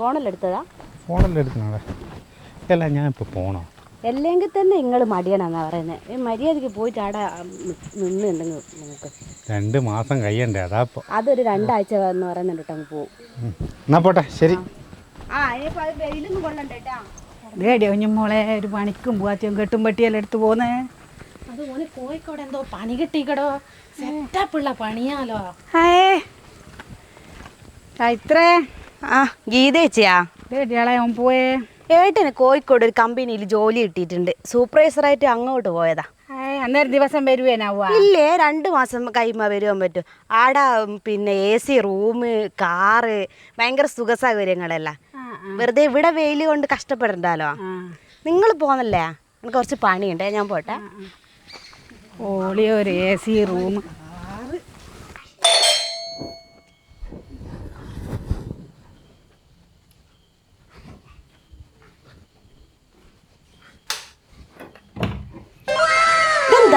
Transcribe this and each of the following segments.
ഫോണെല്ലാം എടുത്തതാ ഫോണെല്ലാം അല്ല ഞാൻ ഇപ്പോൾ പോണോ? അല്ലെങ്കിൽ തന്നെ നിങ്ങൾ മടിയണെന്നാ പറയുന്നത് ഈ മര്യാദയ്ക്ക് പോയിട്ട് അവിടെ നിന്നുണ്ടെങ്കിൽ നിങ്ങൾക്ക് രണ്ട് മാസം കഴിയണ്ടേ അതാ അതൊരു രണ്ടാഴ്ച എന്ന് പറയുന്നുണ്ട് കേട്ടോ അങ്ങ് പോവും. എന്നാ പോട്ടെ ശരി. ആ ഇനിയിപ്പോൾ അത് വെയിലൊന്നും കൊള്ളണ്ട കേട്ടാ റേഡിയോ മോളെ ഒരു പണിക്കും പോവാത്തിയും കെട്ടും പെട്ടിയെല്ലാം എടുത്ത് പോന്നേ. അത് ഓന് കോഴിക്കോട് എന്തോ പണി കിട്ടിക്കടോ. സെറ്റപ്പുള്ള പണിയാലോ. ഹേ ഇത്രേ. ആ ഗീതേച്ചിയാ? അവൻ പോയേ. ഏട്ടന് കോഴിക്കോട് ഒരു കമ്പനിയിൽ ജോലി കിട്ടിയിട്ടുണ്ട്. സൂപ്പർവൈസറായിട്ട് അങ്ങോട്ട് പോയതാ. അന്നേരം ദിവസം വരുവേനാവുക ഇല്ലേ രണ്ട് മാസം കഴിയുമ്പോൾ വരുവാൻ പറ്റും. ആടെ പിന്നെ എ സി റൂം കാറ് ഭയങ്കര സുഖ സൗകര്യങ്ങളല്ല വെറുതെ ഇവിടെ വെയിൽ കൊണ്ട് കഷ്ടപ്പെടണ്ടല്ലോ. നിങ്ങൾ പോന്നല്ലേ? എനിക്ക് കുറച്ച് പണിയുണ്ടേ. ഞാൻ പോട്ടെ. ഓളി ഒരു എ സി റൂം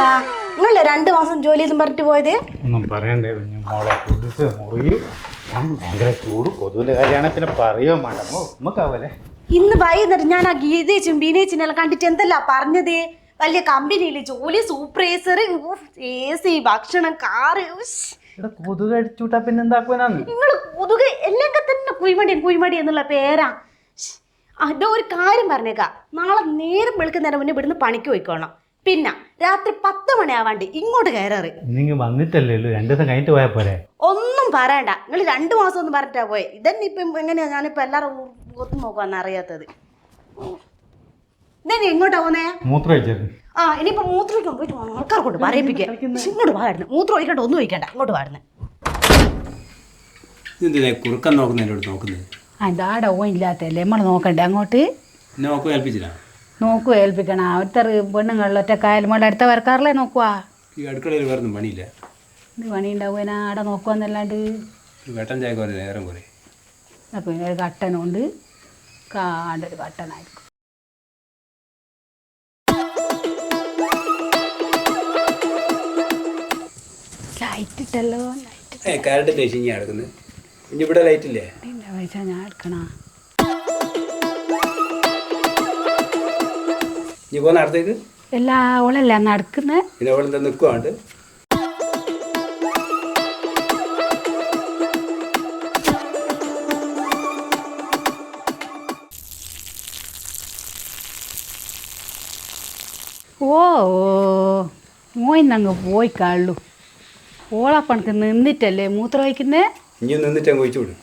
ഇതെന്താ നിങ്ങളല്ലേ രണ്ട് മാസം ജോലി ചെയ്തും പറഞ്ഞിട്ട് പോയത്? ഒന്നും പറയണ്ടേ കുഞ്ഞു മോളെ കുടിച്ച് മുറിയും ഭയങ്കര ചൂട് കൊതുവിന്റെ കാര്യമാണ്. പിന്നെ പറയുകയോ വേണ്ട. നമുക്കാവല്ലേ ഇന്ന് വൈകുന്നേരം ഞാൻ ആ ഗീതേച്ചും ബീനേച്ചിനെല്ലാം കണ്ടിട്ട് എന്തല്ല പറഞ്ഞത്? വലിയ കമ്പനിയിൽ ജോലി സൂപ്പർവൈസർ എ സി ഭക്ഷണം കാറ് കൊതുക് അടിച്ചുവിട്ടാ പിന്നെ എന്താക്കുവാനാന്ന്? നിങ്ങൾ കൊതുക് എല്ലാം തന്നെ കുഴിമടി കുഴിമടി എന്നുള്ള പേരാ. അതോ ഒരു കാര്യം പറഞ്ഞേക്കാം. നാളെ നേരം വെളുക്കുന്നേരം മുന്നേ ഇവിടുന്ന് പണിക്ക് പോയിക്കോണം. പിന്നെ രാത്രി പത്ത് മണിയാവാണ്ട് ഇങ്ങോട്ട് കയറാറ്. നിങ്ങൾ വന്നിട്ടല്ലേ രണ്ടു ദിവസം കഴിഞ്ഞിട്ട് പോയാൽ പോരെ? ഒന്നും പറയണ്ട. നിങ്ങൾ രണ്ടു മാസം ഒന്നും പറഞ്ഞിട്ടാ പോയെ. ഇതന്നെ ഇപ്പം എങ്ങനെയാ ഞാനിപ്പോ എല്ലാവരും ഒത്തു നോക്കാന്ന് അറിയാത്തത്. ഇതന്നെ എങ്ങോട്ടാ പോന്നേ? മൂത്രം ഒഴിച്ചേക്ക്. ആ ഇനിയിപ്പോ മൂത്രം ഒഴിക്കാൻ പോയിട്ട് ആൾക്കാർ കൊണ്ട് പറയിപ്പിക്കുക. ഇങ്ങോട്ട് പാടുന്നു മൂത്രം ഒഴിക്കണ്ട ഒന്നും ഒഴിക്കണ്ട. ഇങ്ങോട്ട് പാടുന്നു കുറുക്കൻ നോക്കുന്നതിനോട് നോക്കുന്നത് അതാടെ ഓൻ ഇല്ലാത്തല്ലേ നമ്മൾ നോക്കണ്ടേ അങ്ങോട്ട്? നോക്കുക ഏൽപ്പിച്ചില്ല. നോക്കുക ഏൽപ്പിക്കണം. അവിടുത്തെ പെണ്ണുങ്ങളിൽ ഒറ്റക്കായാലും വേണ്ട അടുത്ത വരക്കാറില്ലേ നോക്കുക ഈ അടുക്കളയിൽ വേറെ പണിയില്ല. ഇത് പണി ഉണ്ടാവുക ആടെ നോക്കുവാന്നല്ലാണ്ട്. ചായ നേരം കുറേ പിന്നെ ഒരു കട്ടനുണ്ട് കാണ്ടൊരു കട്ടനായിരിക്കും. ലൈറ്റ് ഇട്ടല്ലോ ലൈറ്റ് ഏ ഇനി ഇവിടെ ലൈറ്റ് ഇല്ലേ പൈസ ഞാൻ എടുക്കണം? ഇനി പോകുന്ന അടുത്തേക്ക് എല്ലാ ഓളല്ല നടക്കുന്നത് പിന്നെ അവിടെ എന്താ നിൽക്കുവാണ്ട് ഓ മോയിന്നങ്ങ് പോയി കള്ളു ഓളപ്പണക്ക് നിന്നിട്ടല്ലേ മൂത്രം വയ്ക്കുന്നേ ഇനി നിന്നിട്ട് അങ്ങ് ഒഴിച്ചു വിടും.